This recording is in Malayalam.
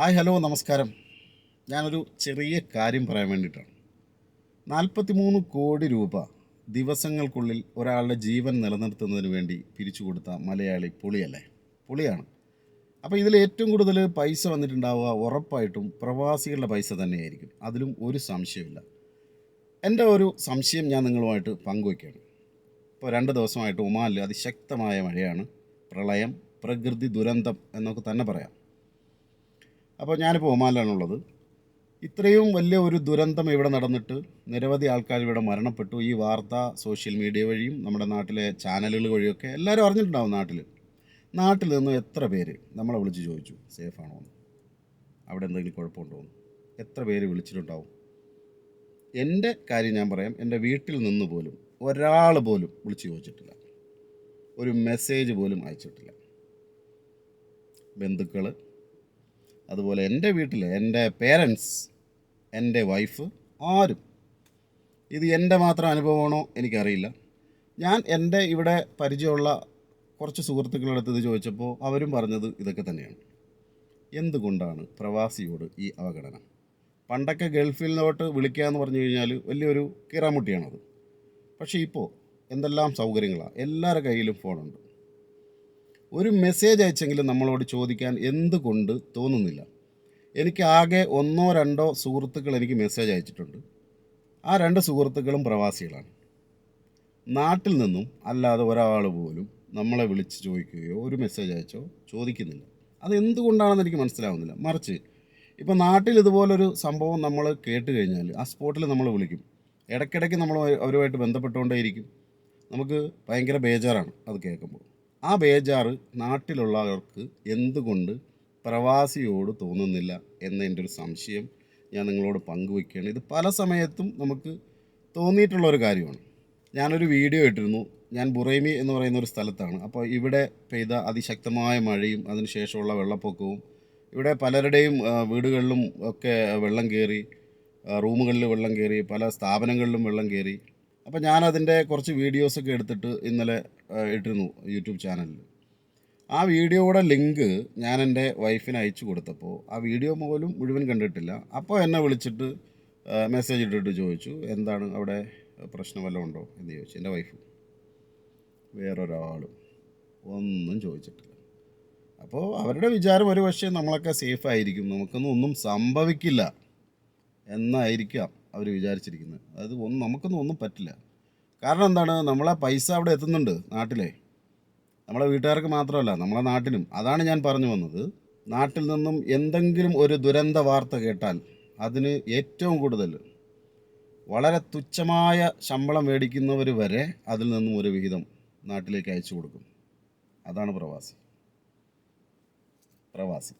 ഹായ് ഹലോ നമസ്കാരം. ഞാനൊരു ചെറിയ കാര്യം പറയാൻ വേണ്ടിയിട്ടാണ്. നാൽപ്പത്തി മൂന്ന് കോടി രൂപ ദിവസങ്ങൾക്കുള്ളിൽ ഒരാളുടെ ജീവൻ നിലനിർത്തുന്നതിന് വേണ്ടി പിരിച്ചു കൊടുത്ത മലയാളി പുളിയല്ലേ? പുളിയാണ്. അപ്പോൾ ഇതിൽ ഏറ്റവും കൂടുതൽ പൈസ വന്നിട്ടുണ്ടാവുക ഉറപ്പായിട്ടും പ്രവാസികളുടെ പൈസ തന്നെയായിരിക്കും. അതിലും ഒരു സംശയമില്ല എന്റെ ഒരു സംശയം ഞാൻ നിങ്ങളുമായിട്ട് പങ്കുവയ്ക്കുകയാണ്. ഇപ്പോൾ രണ്ട് ദിവസമായിട്ട് ഒമാനിൽ അതിശക്തമായ മഴയാണ്. പ്രളയം പ്രകൃതി ദുരന്തം എന്നൊക്കെ തന്നെ പറയാം. അപ്പോൾ ഞാനിപ്പോൾ ഒമാനിലാണുള്ളത്. ഇത്രയും വലിയ ഒരു ദുരന്തം ഇവിടെ നടന്നിട്ട് നിരവധി ആൾക്കാർ ഇവിടെ മരണപ്പെട്ടു. ഈ വാർത്ത സോഷ്യൽ മീഡിയ വഴിയും നമ്മുടെ നാട്ടിലെ ചാനലുകൾ വഴിയൊക്കെ എല്ലാവരും അറിഞ്ഞിട്ടുണ്ടാവും നാട്ടിൽ നാട്ടിൽ നിന്ന് എത്ര പേര് നമ്മളെ വിളിച്ച് ചോദിച്ചു സേഫാണോ എന്ന്. അവിടെ എന്തെങ്കിലും കുഴപ്പമുണ്ടോ എന്ന്. എത്ര പേര് വിളിച്ചിട്ടുണ്ടാവും. എന്റെ കാര്യം ഞാൻ പറയാം എന്റെ വീട്ടിൽ നിന്ന് പോലും ഒരാൾ പോലും വിളിച്ച് ചോദിച്ചിട്ടില്ല. ഒരു മെസ്സേജ് പോലും അയച്ചിട്ടില്ല. ബന്ധുക്കൾ അതുപോലെ എന്റെ വീട്ടിൽ എന്റെ പേരൻസ് എന്റെ വൈഫ് ആരും ഇത് എന്റെ മാത്രം അനുഭവമാണോ എനിക്കറിയില്ല. ഞാൻ എന്റെ ഇവിടെ പരിചയമുള്ള കുറച്ച് സുഹൃത്തുക്കളുടെ അടുത്ത് ഇത് ചോദിച്ചപ്പോൾ അവരും പറഞ്ഞത് ഇതൊക്കെ തന്നെയാണ്. എന്തുകൊണ്ടാണ് പ്രവാസിയോട് ഈ അവഗണന? പണ്ടൊക്കെ ഗൾഫിൽ നിന്നോട്ട് വിളിക്കുക എന്ന് പറഞ്ഞു കഴിഞ്ഞാൽ വലിയൊരു കിറാമുട്ടിയാണത്. പക്ഷേ ഇപ്പോൾ എന്തെല്ലാം സൗകര്യങ്ങളാണ് എല്ലാവരുടെ കയ്യിലും ഫോണുണ്ട് ഒരു മെസ്സേജ് അയച്ചെങ്കിലും നമ്മളോട് ചോദിക്കാൻ എന്തുകൊണ്ട് തോന്നുന്നില്ല. എനിക്ക് ആകെ ഒന്നോ രണ്ടോ സുഹൃത്തുക്കൾ എനിക്ക് മെസ്സേജ് അയച്ചിട്ടുണ്ട്. ആ രണ്ട് സുഹൃത്തുക്കളും പ്രവാസികളാണ്. നാട്ടിൽ നിന്നും അല്ലാതെ ഒരാൾ പോലും നമ്മളെ വിളിച്ച് ചോദിക്കുകയോ ഒരു മെസ്സേജ് അയച്ചോ ചോദിക്കുന്നില്ല. അത് എന്തുകൊണ്ടാണെന്ന് എനിക്ക് മനസ്സിലാവുന്നില്ല. മറിച്ച് ഇപ്പോൾ നാട്ടിൽ ഇതുപോലൊരു സംഭവം നമ്മൾ കേട്ട് കഴിഞ്ഞാൽ ആ സ്പോട്ടിൽ നമ്മൾ വിളിക്കും. ഇടയ്ക്കിടയ്ക്ക് നമ്മൾ അവരുമായിട്ട് ബന്ധപ്പെട്ടുകൊണ്ടേയിരിക്കും. നമുക്ക് ഭയങ്കര ബേജാറാണ് അത് കേൾക്കുമ്പോൾ. ആ ബേജാറ് നാട്ടിലുള്ളവർക്ക് എന്തുകൊണ്ട് പ്രവാസിയോട് തോന്നുന്നില്ല എന്ന എന്നതിന്റെ ഒരു സംശയം ഞാൻ നിങ്ങളോട് പങ്കുവയ്ക്കുകയാണ്. ഇത് പല സമയത്തും നമുക്ക് തോന്നിയിട്ടുള്ള ഒരു കാര്യമാണ്. ഞാനൊരു വീഡിയോ ഇട്ടിരുന്നു. ഞാൻ ബുറൈമി എന്ന് പറയുന്ന ഒരു സ്ഥലത്താണ്. അപ്പോൾ ഇവിടെ പെയ്ത അതിശക്തമായ മഴയും അതിനുശേഷമുള്ള വെള്ളപ്പൊക്കവും ഇവിടെ പലരുടെയും വീടുകളിലും ഒക്കെ വെള്ളം കയറി റൂമുകളിൽ വെള്ളം കയറി പല സ്ഥാപനങ്ങളിലും വെള്ളം കയറി. അപ്പോൾ ഞാനതിന്റെ കുറച്ച് വീഡിയോസൊക്കെ എടുത്തിട്ട് ഇന്നലെ ഇട്ടിരുന്നു യൂട്യൂബ് ചാനലിൽ ആ വീഡിയോയുടെ ലിങ്ക് ഞാൻ എന്റെ വൈഫിന് അയച്ചു കൊടുത്തപ്പോൾ ആ വീഡിയോ പോലും മുഴുവൻ കണ്ടിട്ടില്ല. അപ്പോൾ എന്നെ വിളിച്ചിട്ട് മെസ്സേജ് ഇട്ടിട്ട് ചോദിച്ചു എന്താണ് അവിടെ പ്രശ്നം വല്ലതും ഉണ്ടോ? എന്ന് ചോദിച്ചു. എന്റെ വൈഫ് വേറൊരാളും ഒന്നും ചോദിച്ചിട്ടില്ല. അപ്പോൾ അവരുടെ വിചാരം ഒരു പക്ഷേ നമ്മളൊക്കെ സേഫ് ആയിരിക്കും. നമുക്കൊന്നും ഒന്നും സംഭവിക്കില്ല എന്നായിരിക്കാം അവർ വിചാരിച്ചിരിക്കുന്നത്. അതായത് ഒന്നും നമുക്കൊന്നും ഒന്നും പറ്റില്ല. കാരണം എന്താണ്? നമ്മളെ പൈസ അവിടെ എത്തുന്നുണ്ട് നാട്ടിലെ. നമ്മളെ വീട്ടുകാർക്ക് മാത്രമല്ല നമ്മളെ നാട്ടിലും. അതാണ് ഞാൻ പറഞ്ഞു വന്നത്. നാട്ടിൽ നിന്നും എന്തെങ്കിലും ഒരു ദുരന്ത വാർത്ത കേട്ടാൽ അതിന് ഏറ്റവും കൂടുതൽ വളരെ തുച്ഛമായ ശമ്പളം മേടിക്കുന്നവർ വരെ അതിൽ നിന്നും ഒരു വിഹിതം നാട്ടിലേക്ക് അയച്ചു കൊടുക്കും. അതാണ് പ്രവാസി. പ്രവാസി.